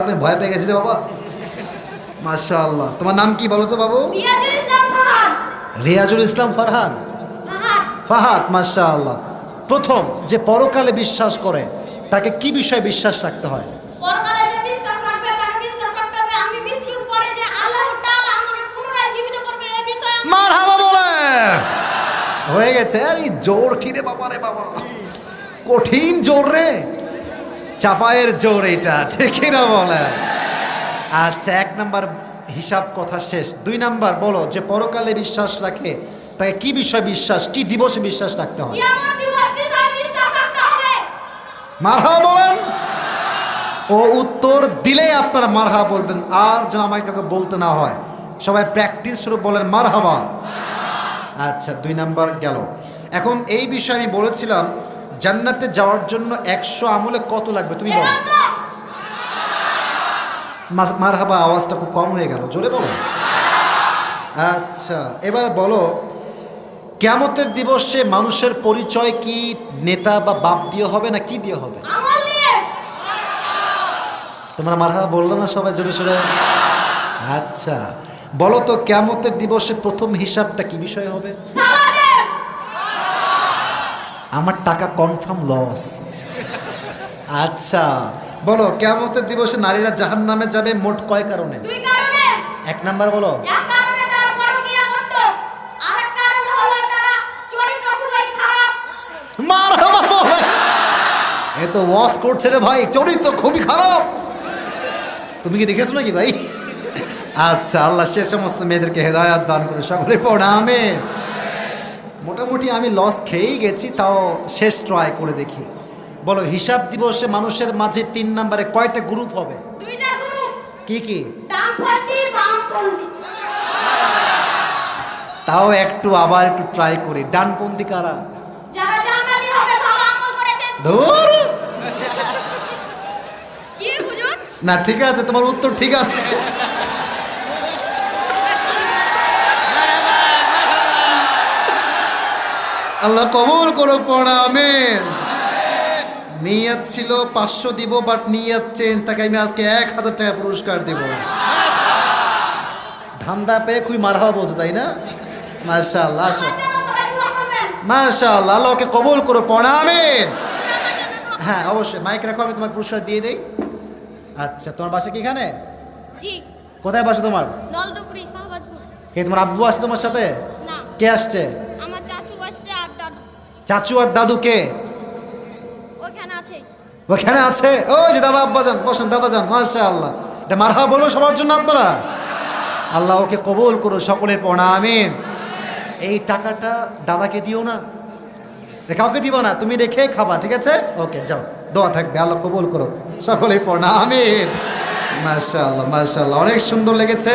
আপনি ভয় পেয়ে গেছি রে বাবা। মাশাআল্লাহ। তোমার নাম কি বলো তো বাবু? রিয়াজুল ইসলাম ফারহান। ফাহাদ। মাশাআল্লাহ। প্রথম যে পরকালে বিশ্বাস করে তাকে কি বিষয়ে বিশ্বাস রাখতে হয়? হবে বলে। হয়ে গেছে। আরে জোর কি বাবা রে বাবা। কঠিন জোর রে। চাপায়ের জোর এটা ঠিকই না বলে? আচ্ছা এক নাম্বার হিসাব কথা শেষ। দুই নাম্বার বলো যে পরকালে বিশ্বাস রাখে তাকে কি বিষয় বিশ্বাস কি দিবসে বিশ্বাস রাখতে হয়? মারহা বলেন। ও উত্তর দিলে আপনারা মারহা বলবেন আর যেন আমাকে কাউকে বলতে না হয়। সবাই প্র্যাকটিস শুরু বলেন মারহাবা। আচ্ছা দুই নাম্বার গেল। এখন এই বিষয়ে আমি বলেছিলাম জান্নাতে যাওয়ার জন্য একশো আমলে কত লাগবে তুমি বলো। মাস- মারহাবা আওয়াজটা খুব কম হয়ে গেল জোরে বলো। আচ্ছা এবার বলো কেমতের দিবসে মানুষের পরিচয় কি নেতা বা বাপ দিয়ে হবে না কি দিয়ে হবে? তোমরা মারহা বলল না সবাই জোরে সোরে? আচ্ছা বলো তো কেমতের দিবসে প্রথম হিসাবটা কি বিষয় হবে? আমার টাকা কনফার্ম লস আচ্ছা বলো কেমতের দিবসে নারীরা জাহান নামে যাবে মোট কয় কারণে? এক নাম্বার বলো। এক কারণে তারা পরকীয়া করত আরেক কারণ হলো তারা চরিত্র খুবই খারাপ। মারহাবা বলে। এ তো ওয়াশ করছে রে ভাই চরিত্র খুবই খারাপ। তুমি কি দেখেছ নাকি ভাই? আচ্ছা আল্লাহ সে সমস্ত মেয়েদেরকে হেদায়াত দান করে সকলে পড়ামে মোটামুটি আমি লস খেয়েই গেছি তাও শেষ ট্রাই করে দেখি। বলো হিসাব দিবসে মানুষের মাঝে তিন নম্বরে কয়টা গ্রুপ হবে? কি কি? তাও একটু আবার একটু ট্রাই করি। ডানপন্থী কারা? না ঠিক আছে তোমার উত্তর ঠিক আছে। আল্লাহ কবুল করো পড়া আমেন। নিয়াত ছিল পাঁচশো দিব বাট নিয়াত চেন তাকে আমি আজকে এক হাজার টাকা পুরস্কার দেব। ধান্দা পেয়ে খুবই মার হওয়া বলছো তাই না? আল্লাহ আসো। আমার আল্লাহ আল্লাহকে কবুল করো পড়া আমার হ্যাঁ অবশ্যই মাইক রাখো আমি তোমার পুরস্কার দিয়ে দেই। আচ্ছা তোমার বাসা কি এখানে? কোথায় বাসা তোমার? কে তোমার আব্বু আসছে তোমার সাথে? কে আসছে? আমার চাচু আর দাদু কে? ওখানে আছে। ওই যে দাদা আব্বা যান বসেন দাদা যান মাশা আল্লাহ এটা মারহা বলো সবার জন্য আপনারা? আল্লাহ ওকে কবুল করো সকলের পড়া আমিন। এই টাকাটা দাদাকে দিও না। কাউকে দিব না তুমি রেখে খাবা ঠিক আছে? ওকে যাও দোয়া থাকবে আল্লাহ কবুল করো সকলেই পড়া আমিন। মাশা আল্লাহ মাশা আল্লাহ অনেক সুন্দর লেগেছে।